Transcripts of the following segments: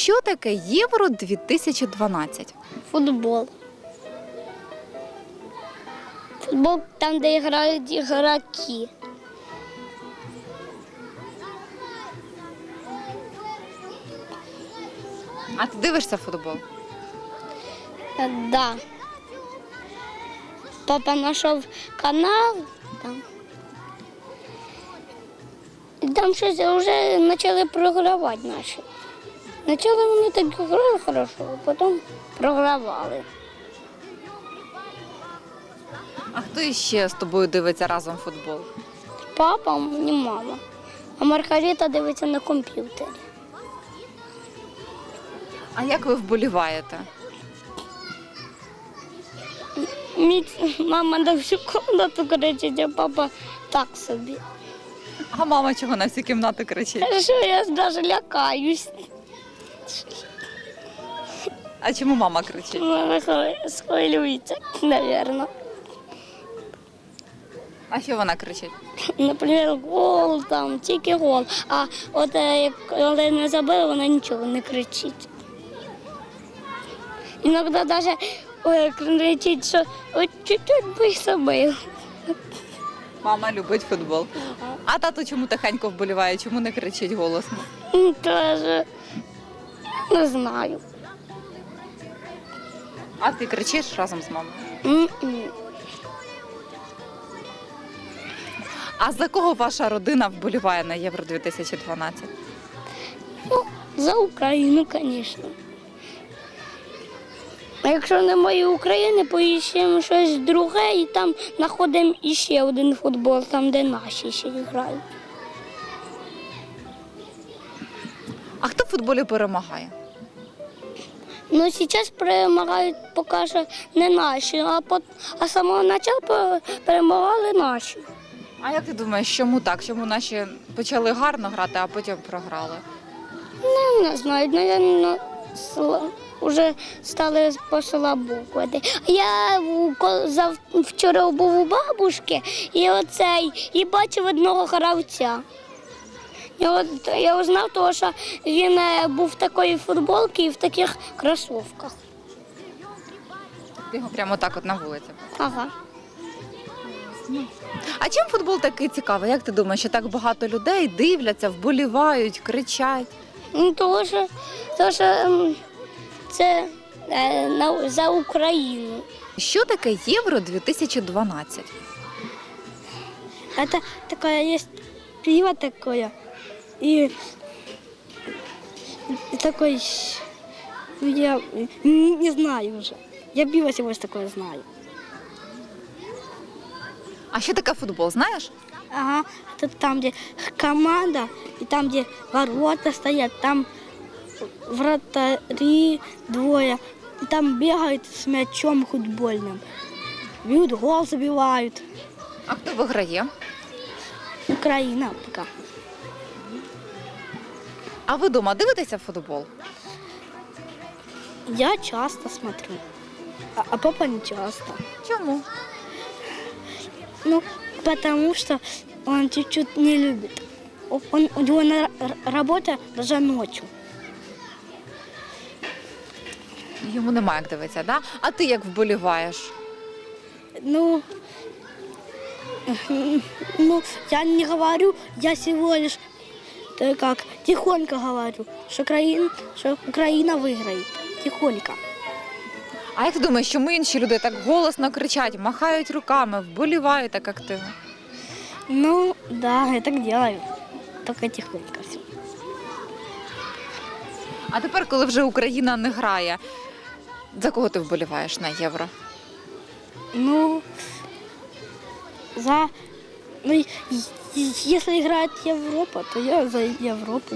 Що таке Євро 2012? Футбол. Футбол там, де грають ігроки. А ти дивишся футбол? Да. Папа знайшов канал там. І там щось вже почали програвати наші. Почали вони так грали хорошо, а потім програвали. А хто іще з тобою дивиться разом футбол? Папа, не мама. А Маргарита дивиться на комп'ютері. А як ви вболіваєте? Мій мама на всю кімнату кричить, а папа так собі. А мама чого на всю кімнату кричить? Що я навіть лякаюсь. А чому мама кричить? Мама хвилю- схвилюється, мабуть. А що вона кричить? Наприклад, гол там, тільки гол. А от е, як коли не забили, вона нічого не кричить. Іноді навіть кричить, що от чуть-чуть би забив. Мама любить футбол. А тато чому тихенько вболіває? Чому не кричить голосно? Теж не знаю. А ти кричиш разом з мамою? М-м. А за кого ваша родина вболіває на Євро 2012? Ну, за Україну, звісно. А якщо немає України, поїдемо щось друге і там знаходимо іще один футбол, там, де наші ще грають. А хто в футболі перемагає? Ну, зараз перемагають поки що не наші, а, по, а самого початку пе- перемагали наші. А як ти думаєш, чому так? Чому наші почали гарно грати, а потім програли? Ну, не знаю, напевно, вже стали по слабокувати. Я вчора був у бабушки і оцей, і бачив одного гравця. От я узнав, того, що він е, був в такої футболці і в таких кросовках. Ти його прямо так от на вулиці. Ага. А чим футбол такий цікавий? Як ти думаєш, що так багато людей дивляться, вболівають, кричать? Ну, тому що, тому що ем, це е, на, за Україну. Що таке Євро 2012? Это такое есть пиво такое. И, такой, ну, я не, не знаю уже. Я пиво сегодня такое знаю. А що таке футбол, знаєш? Ага, это там, где команда, и там, где ворота стоят, там вратари двое, и там бегают с мячом футбольным. Бьют, гол забивают. А хто виграє? Украина пока. А ви дома дивитеся футбол? Я часто смотрю, а, а папа не часто. Чому? Ну, потому что он чуть-чуть не любит. Он, у него на работа даже ночью. Йому немає як дивитися, да? А ти як вболіваєш? Ну, ну, я не говорю, я всего лишь как тихонько говорю, что Украина, что Украина выиграет. Тихонько. А як ти думаєш, чому інші люди так голосно кричать, махають руками, вболівають так активно? Ну, да, я так делаю. Только тихонько все. А тепер, коли вже Україна не грає, за кого ти вболіваєш на євро? Ну, за... Ну, и- и- если играет Европа, то я за Европу.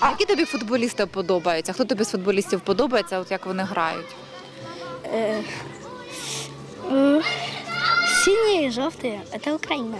А які тобі футболісти подобаються? Хто тобі з футболістів подобається, от як вони грають? Э, э, синие и желтые – это Украина.